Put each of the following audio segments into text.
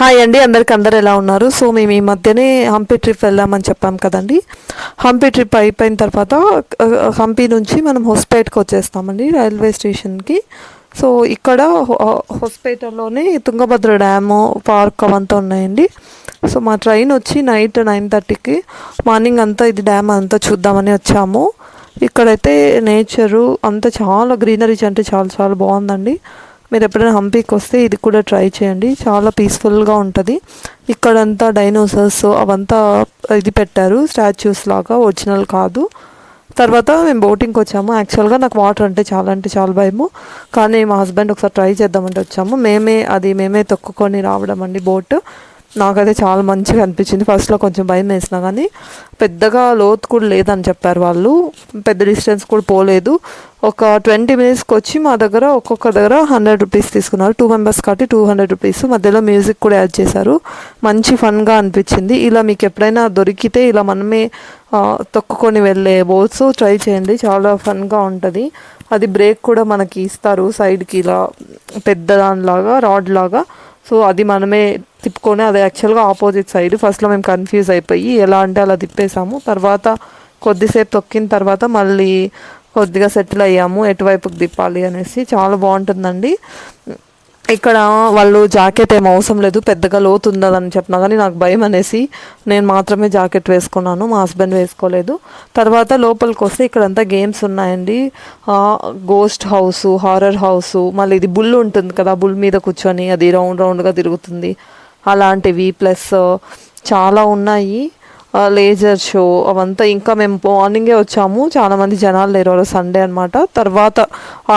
Hi అండి అందరికి అందరు ఎలా ఉన్నారు? సో మేము ఈ మధ్యనే హంపి ట్రిప్ వెళ్దామని చెప్పాం కదండి. హంపి ట్రిప్ అయిపోయిన తర్వాత హంపి నుంచి మనం హొస్పేట్కి వచ్చేస్తామండి రైల్వే స్టేషన్కి. సో ఇక్కడ హొ- హొస్పేటలోనే తుంగభద్ర డ్యాము పార్క్ అవంతా ఉన్నాయండి. సో మా ట్రైన్ వచ్చి నైట్ నైన్ థర్టీకి మార్నింగ్ అంతా ఇది డ్యామ్ అంతా చూద్దామని వచ్చాము. ఇక్కడైతే నేచరు అంతా చాలా గ్రీనరీస్ అంటే చాలా చాలా బాగుందండి. మీరు ఎప్పుడైనా హంపీకి వస్తే ఇది కూడా ట్రై చేయండి. చాలా పీస్ఫుల్గా ఉంటుంది. ఇక్కడంతా డైనోసర్స్ అవంతా ఇది పెట్టారు. స్టాచ్యూస్ లాగా ఒరిజినల్ కాదు. తర్వాత మేము బోటింగ్కి వచ్చాము. యాక్చువల్గా నాకు వాటర్ అంటే చాలా అంటే చాలా భయము. కానీ మా హస్బెండ్ ఒకసారి ట్రై చేద్దామంటే వచ్చాము. మేమే అది మేమే తొక్కుకొని రావడం అండి బోట్. నాకైతే చాలా మంచిగా అనిపించింది. ఫస్ట్లో కొంచెం భయం వేసినా కానీ పెద్దగా లోతు కూడా లేదని చెప్పారు వాళ్ళు. పెద్ద డిస్టెన్స్ కూడా పోలేదు. ఒక ట్వంటీ మినిట్స్కి వచ్చి మా దగ్గర ఒక్కొక్క దగ్గర హండ్రెడ్ రూపీస్ తీసుకున్నారు. టూ మెంబర్స్ కాబట్టి టూ హండ్రెడ్ రూపీస్ మధ్యలో మ్యూజిక్ కూడా యాడ్ చేశారు. మంచి ఫన్గా అనిపించింది. ఇలా మీకు ఎప్పుడైనా దొరికితే ఇలా మనమే తొక్కుకొని వెళ్ళే బోట్స్ ట్రై చేయండి. చాలా ఫన్గా ఉంటుంది. అది బ్రేక్ కూడా మనకి ఇస్తారు. సైడ్కి ఇలా పెద్ద దానిలాగా రాడ్ లాగా. సో అది మనమే తిప్పుకొని అది యాక్చువల్గా ఆపోజిట్ సైడ్ ఫస్ట్లో మేము కన్ఫ్యూజ్ అయిపోయి ఎలా అంటే అలా తిప్పేసాము. తర్వాత కొద్దిసేపు తొక్కిన తర్వాత మళ్ళీ కొద్దిగా సెటిల్ అయ్యాము. ఎటువైపుకి తిప్పాలి అనేసి. చాలా బాగుంటుందండి. ఇక్కడ వాళ్ళు జాకెట్ ఏం అవసరం లేదు పెద్దగా లోతు ఉందని చెప్పినా కానీ నాకు భయం అనేసి నేను మాత్రమే జాకెట్ వేసుకున్నాను మా హస్బెండ్ వేసుకోలేదు. తర్వాత లోపలికి వస్తే ఇక్కడంతా గేమ్స్ ఉన్నాయండి. గోస్ట్ హౌస్ హారర్ హౌస్ మళ్ళీ ఇది బుల్ ఉంటుంది కదా బుల్ మీద కూర్చొని అది రౌండ్ రౌండ్గా తిరుగుతుంది. అలాంటివి ప్లస్ చాలా ఉన్నాయి. లేజర్ షో అవంతా ఇంకా మేము మార్నింగే వచ్చాము. చాలా మంది జనాలు లేరు. వాళ్ళు సండే అనమాట తర్వాత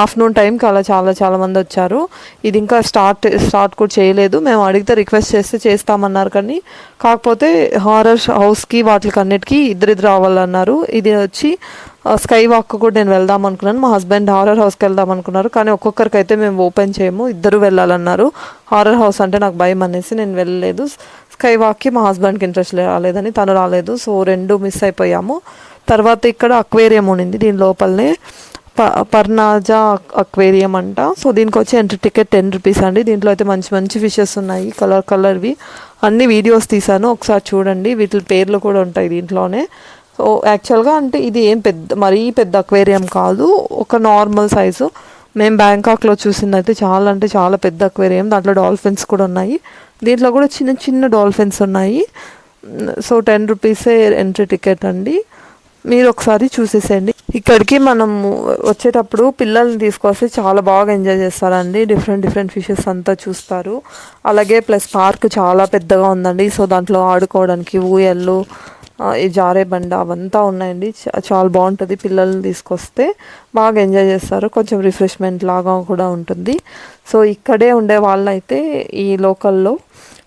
ఆఫ్టర్నూన్ టైంకి అలా చాలా చాలా మంది వచ్చారు. ఇది ఇంకా స్టార్ట్ స్టార్ట్ కూడా చేయలేదు. మేము అడిగితే రిక్వెస్ట్ చేస్తే చేస్తామన్నారు కానీ కాకపోతే హారర్ హౌస్కి వాటికి అన్నిటికీ ఇద్దరిద్దరు రావాలన్నారు. ఇది వచ్చి స్కై వాక్ కూడా నేను వెళ్దాం అనుకున్నాను. మా హస్బెండ్ హారర్ హౌస్కి వెళ్దాం అనుకున్నారు. కానీ ఒక్కొక్కరికైతే మేము ఓపెన్ చేయము. ఇద్దరు వెళ్ళాలన్నారు. హారర్ హౌస్ అంటే నాకు భయం అనేసి నేను వెళ్ళలేదు. స్కై వాక్కి మా హస్బెండ్కి ఇంట్రెస్ట్ రాలేదని తను రాలేదు. సో రెండు మిస్ అయిపోయాము. తర్వాత ఇక్కడ అక్వేరియం ఉండింది దీని లోపలనే ప పర్నాజా అక్వేరియం అంట. సో దీనికి వచ్చి ఎంట్రీ టికెట్ టెన్ రూపీస్ అండి. దీంట్లో అయితే మంచి మంచి ఫిషెస్ ఉన్నాయి. కలర్ కలర్వి అన్ని వీడియోస్ తీసాను ఒకసారి చూడండి. వీటి పేర్లు కూడా ఉంటాయి దీంట్లోనే. సో యాక్చువల్గా అంటే ఇది ఏం పెద్ద మరీ పెద్ద అక్వేరియం కాదు. ఒక నార్మల్ సైజు మేము బ్యాంకాక్లో చూసింది అయితే చాలా అంటే చాలా పెద్ద అక్వేరియం. దాంట్లో డాల్ఫిన్స్ కూడా ఉన్నాయి. దీంట్లో కూడా చిన్న చిన్న డాల్ఫిన్స్ ఉన్నాయి. సో టెన్ రూపీసే ఎంట్రీ టికెట్ అండి. మీరు ఒకసారి చూసేసేయండి. ఇక్కడికి మనం వచ్చేటప్పుడు పిల్లల్ని తీసుకొస్తే చాలా బాగా ఎంజాయ్ చేస్తారండి. డిఫరెంట్ డిఫరెంట్ ఫిషెస్ అంతా చూస్తారు. అలాగే ప్లస్ పార్క్ చాలా పెద్దగా ఉందండి. సో దాంట్లో ఆడుకోవడానికి ఊయళ్ళు ఈ జారే బండ అవంతా ఉన్నాయండి. చాలా బాగుంటుంది పిల్లల్ని తీసుకొస్తే. బాగా ఎంజాయ్ చేస్తారు. కొంచెం రిఫ్రెష్మెంట్ లాగా కూడా ఉంటుంది. సో ఇక్కడే ఉండే వాళ్ళైతే ఈ లోకల్లో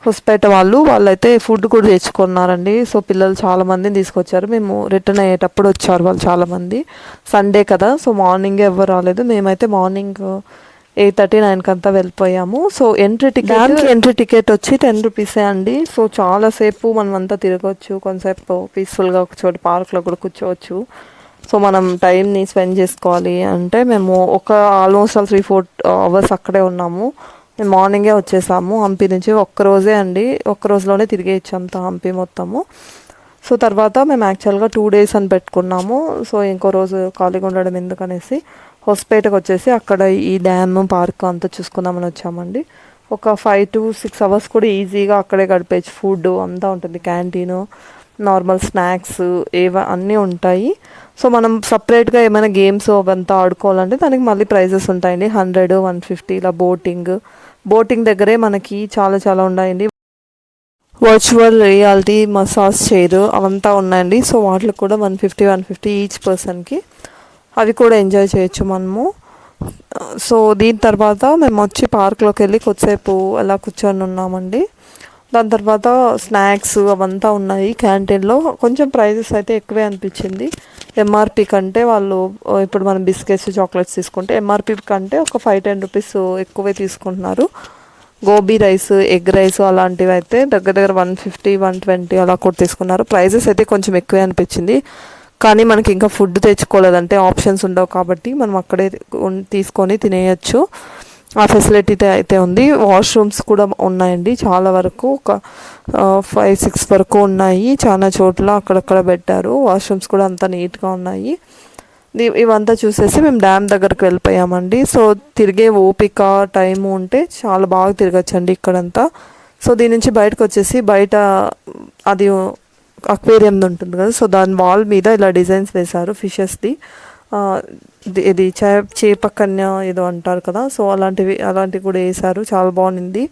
హొస్పేట వాళ్ళు వాళ్ళైతే ఫుడ్ కూడా తెచ్చుకున్నారండి. సో పిల్లలు చాలా మందిని తీసుకొచ్చారు. మేము రిటర్న్ అయ్యేటప్పుడు వచ్చారు వాళ్ళు చాలామంది సండే కదా సో మార్నింగ్ ఎవరు రాలేదు. మేమైతే మార్నింగ్ ఎయిట్ థర్టీ నైన్కి అంతా వెళ్ళిపోయాము. So entry ticket entry ticket వచ్చి టెన్ రూపీసే అండి. సో చాలాసేపు మనం అంతా తిరగవచ్చు కొంతసేపు పీస్ఫుల్గా ఒక చోటు పార్క్లో కూడా కూర్చోవచ్చు. సో మనం టైంని స్పెండ్ చేసుకోవాలి అంటే మేము ఒక almost all three four hours అక్కడే ఉన్నాము. మేము మార్నింగే వచ్చేసాము. హంపి నుంచి ఒక్క రోజే అండి. ఒక్క రోజులోనే తిరిగేయచ్చు అంతా హంపి మొత్తము. సో తర్వాత మేము యాక్చువల్గా టూ డేస్ అని పెట్టుకున్నాము. సో ఇంకో రోజు ఖాళీగా ఉండడం ఎందుకనేసి హొస్పేటకు వచ్చేసి అక్కడ ఈ డ్యామ్ పార్క్ అంతా చూసుకుందామని వచ్చామండి. ఒక ఫైవ్ టు సిక్స్ అవర్స్ కూడా ఈజీగా అక్కడే గడిపేయచ్చు. ఫుడ్ అంతా ఉంటుంది క్యాంటీన్ నార్మల్ స్నాక్స్ ఏవ అన్నీ ఉంటాయి. సో మనం సపరేట్గా ఏమైనా గేమ్స్ అవంతా ఆడుకోవాలంటే దానికి మళ్ళీ ప్రైజెస్ ఉంటాయండి. హండ్రెడ్ వన్ ఫిఫ్టీ ఇలా బోటింగ్ బోటింగ్ దగ్గరే మనకి చాలా చాలా ఉన్నాయండి. వర్చువల్ రియాలిటీ మసాజ్ చైర్ అవంతా ఉన్నాయండి. సో వాటికి కూడా one fifty one fifty each పర్సన్కి అవి కూడా ఎంజాయ్ చేయొచ్చు మనము. సో దీని తర్వాత మేము వచ్చి పార్క్లోకి వెళ్ళి కొద్దిసేపు అలా కూర్చొని ఉన్నామండి. దాని తర్వాత స్నాక్స్ అవంతా ఉన్నాయి క్యాంటీన్లో. కొంచెం ప్రైజెస్ అయితే ఎక్కువే అనిపించింది. ఎంఆర్పి కంటే వాళ్ళు ఇప్పుడు మనం బిస్కెట్స్ చాక్లెట్స్ తీసుకుంటే ఎంఆర్పి కంటే ఒక ఫైవ్ టెన్ రూపీస్ ఎక్కువే తీసుకుంటున్నారు. గోబీ రైస్ ఎగ్ రైస్ అలాంటివి అయితే దగ్గర దగ్గర వన్ ఫిఫ్టీ వన్ ట్వంటీ అలా కూడా తీసుకున్నారు. ప్రైజెస్ అయితే కొంచెం ఎక్కువే అనిపించింది. కానీ మనకి ఇంకా ఫుడ్ తెచ్చుకోలేదంటే ఆప్షన్స్ ఉండవు కాబట్టి మనం అక్కడే తీసుకొని తినేయచ్చు. ఆ ఫెసిలిటీ అయితే ఉంది. వాష్రూమ్స్ కూడా ఉన్నాయండి. చాలా వరకు ఒక ఫైవ్ సిక్స్ వరకు ఉన్నాయి. చాలా చోట్ల అక్కడక్కడ పెట్టారు. వాష్రూమ్స్ కూడా అంత నీట్గా ఉన్నాయి. ఇవంతా చూసేసి మేము డ్యామ్ దగ్గరికి వెళ్ళిపోయామండి. సో తిరిగే ఓపిక టైం ఉంటే చాలా బాగా తిరగచ్చండి ఇక్కడంతా. సో దీని నుంచి బయటకు వచ్చేసి బయట అది అక్వేరియం ఉంటుంది కదా సో దాని వాల్ మీద ఇలా డిజైన్స్ వేశారు ఫిషెస్ది. ఇది చే చేప కన్య ఏదో అంటారు కదా సో అలాంటివి అలాంటివి కూడా వేశారు చాలా బాగుంది.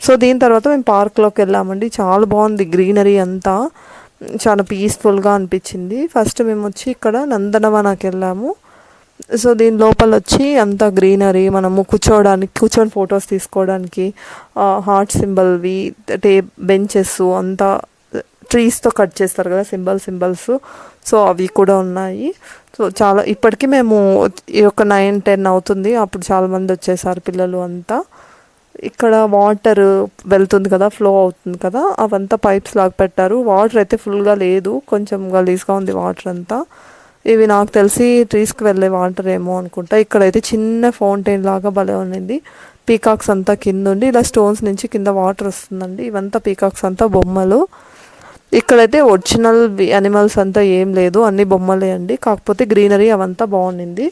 సో దీని తర్వాత మేము పార్క్లోకి వెళ్ళామండి చాలా బాగుంది గ్రీనరీ అంతా. చాలా పీస్ఫుల్గా అనిపించింది. ఫస్ట్ మేము వచ్చి ఇక్కడ నందనవనకి వెళ్ళాము. సో దీని లోపల వచ్చి అంతా గ్రీనరీ మనము కూర్చోవడానికి కూర్చొని ఫొటోస్ తీసుకోవడానికి హార్ట్ సింబల్వి టే బెంచెస్ అంతా ట్రీస్తో కట్ చేస్తారు కదా సింబల్ సింబల్స్. సో అవి కూడా ఉన్నాయి. సో చాలా ఇప్పటికీ మేము ఈ ఒక నైన్ టెన్ అవుతుంది. అప్పుడు చాలామంది వచ్చేసారు పిల్లలు అంతా. ఇక్కడ వాటర్ వెళ్తుంది కదా ఫ్లో అవుతుంది కదా అవంతా పైప్స్ లాగా పెట్టారు. వాటర్ అయితే ఫుల్గా లేదు. కొంచెం గలీజ్గా ఉంది వాటర్ అంతా. ఇవి నాకు తెలిసి ట్రీస్కి వెళ్ళే వాటర్ ఏమో అనుకుంటా. ఇక్కడైతే చిన్న ఫౌంటైన్ లాగా భలే ఉండింది పీకాక్స్ అంతా కింద ఉండి ఇలా స్టోన్స్ నుంచి కింద వాటర్ వస్తుందండి. ఇవంతా పీకాక్స్ అంతా బొమ్మలు. ఇక్కడైతే ఒరిజినల్ అనిమల్స్ అంతా ఏం లేదు. అన్ని బొమ్మలే అండి. కాకపోతే గ్రీనరీ అవంతా బాగుండింది.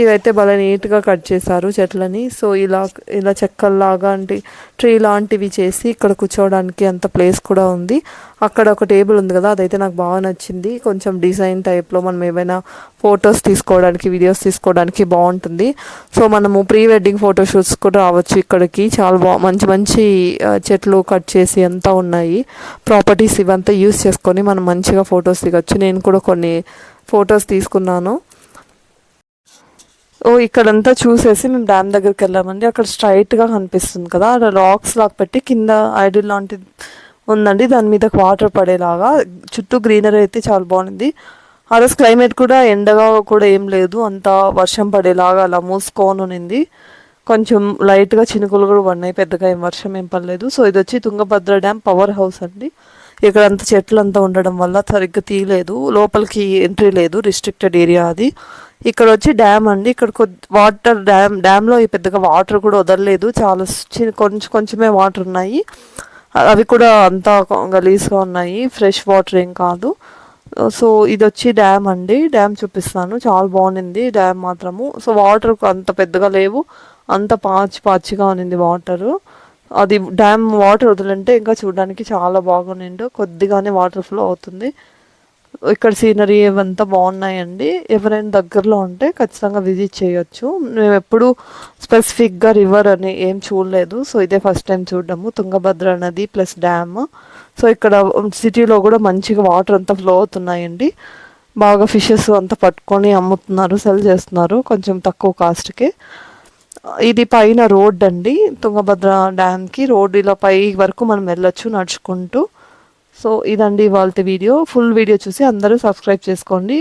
ఇవైతే భలే నీట్గా కట్ చేశారు చెట్లని. సో ఇలా ఇలా చెక్కల్లాగా అంటే ట్రీ లాంటివి చేసి ఇక్కడ కూర్చోవడానికి అంత ప్లేస్ కూడా ఉంది. అక్కడ ఒక టేబుల్ ఉంది కదా అదైతే నాకు బాగా నచ్చింది. కొంచెం డిజైన్ టైప్లో మనం ఏమైనా ఫొటోస్ తీసుకోవడానికి వీడియోస్ తీసుకోవడానికి బాగుంటుంది. సో మనము ప్రీ వెడ్డింగ్ ఫోటోషూట్స్ కూడా రావచ్చు ఇక్కడికి. చాలా బా మంచి మంచి చెట్లు కట్ చేసి అంతా ఉన్నాయి. ప్రాపర్టీస్ ఇవంతా యూస్ చేసుకొని మనం మంచిగా ఫొటోస్ దిగచ్చు. నేను కూడా కొన్ని ఫొటోస్ తీసుకున్నాను. ఓ ఇక్కడంతా చూసేసి మేము డ్యామ్ దగ్గరికి వెళ్ళామండి. అక్కడ స్ట్రైట్గా కనిపిస్తుంది కదా. అక్కడ రాక్స్ లాగా పెట్టి కింద ఐడిల్ లాంటిది ఉందండి. దాని మీద వాటర్ పడేలాగా. చుట్టూ గ్రీనరీ అయితే చాలా బాగుంది. ఆ రోజు క్లైమేట్ కూడా ఎండగా కూడా ఏం లేదు. అంత వర్షం పడేలాగా అలా మూసుకొని ఉన్నింది. కొంచెం లైట్గా చినుకులు కూడా పడినాయి. పెద్దగా ఏం వర్షం ఏం పడలేదు. సో ఇది వచ్చి తుంగభద్ర డ్యామ్ పవర్ హౌస్ అండి. ఇక్కడ అంత చెట్లు అంతా ఉండడం వల్ల సరిగ్గా తీయలేదు. లోపలికి ఎంట్రీ లేదు రిస్ట్రిక్టెడ్ ఏరియా అది. ఇక్కడ వచ్చి డ్యామ్ అండి. ఇక్కడ కొద్ది వాటర్ డ్యామ్ డ్యామ్లో పెద్దగా వాటర్ కూడా వదలలేదు. చాలా చి- కొంచెం కొంచెమే వాటర్ ఉన్నాయి. అవి కూడా అంతా గలీజ్గా ఉన్నాయి. ఫ్రెష్ వాటర్ ఏం కాదు. సో ఇది వచ్చి డ్యామ్ అండి. డ్యామ్ చూపిస్తాను. చాలా బాగుంది డ్యామ్ మాత్రము. సో వాటర్ అంత పెద్దగా లేవు. అంత పాచి పాచిగా ఉన్నింది వాటర్. అది డ్యామ్ వాటర్ వదిలింటే ఇంకా చూడడానికి చాలా బాగుండిండు. కొద్దిగానే వాటర్ ఫ్లో అవుతుంది. ఇక్కడ సీనరీ ఇవంతా బాగున్నాయండి. ఎవరైనా దగ్గరలో ఉంటే ఖచ్చితంగా విజిట్ చేయొచ్చు. మేము ఎప్పుడు స్పెసిఫిక్గా రివర్ అని ఏం చూడలేదు. సో ఇదే ఫస్ట్ టైం చూడడము. తుంగభద్ర నది ప్లస్ డ్యామ్. సో ఇక్కడ సిటీలో కూడా మంచిగా వాటర్ అంతా ఫ్లో అవుతున్నాయండి. బాగా ఫిషెస్ అంతా పట్టుకొని అమ్ముతున్నారు సెల్ చేస్తున్నారు. కొంచెం తక్కువ కాస్ట్కి. ఇది పైన రోడ్ అండి. తుంగభద్ర డ్యామ్కి రోడ్ ఇలా పై వరకు మనం వెళ్ళొచ్చు నడుచుకుంటూ. సో ఇదండి ఇవాళ వీడియో. ఫుల్ వీడియో చూసి అందరూ సబ్స్క్రైబ్ చేసుకోండి.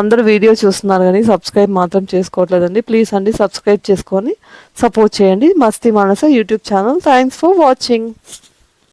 అందరూ వీడియో చూస్తున్నారు కానీ సబ్స్క్రైబ్ మాత్రం చేసుకోవట్లేదండి. ప్లీజ్ అండి సబ్స్క్రైబ్ చేసుకొని సపోర్ట్ చేయండి. Masti Manasa YouTube channel. Thanks for watching.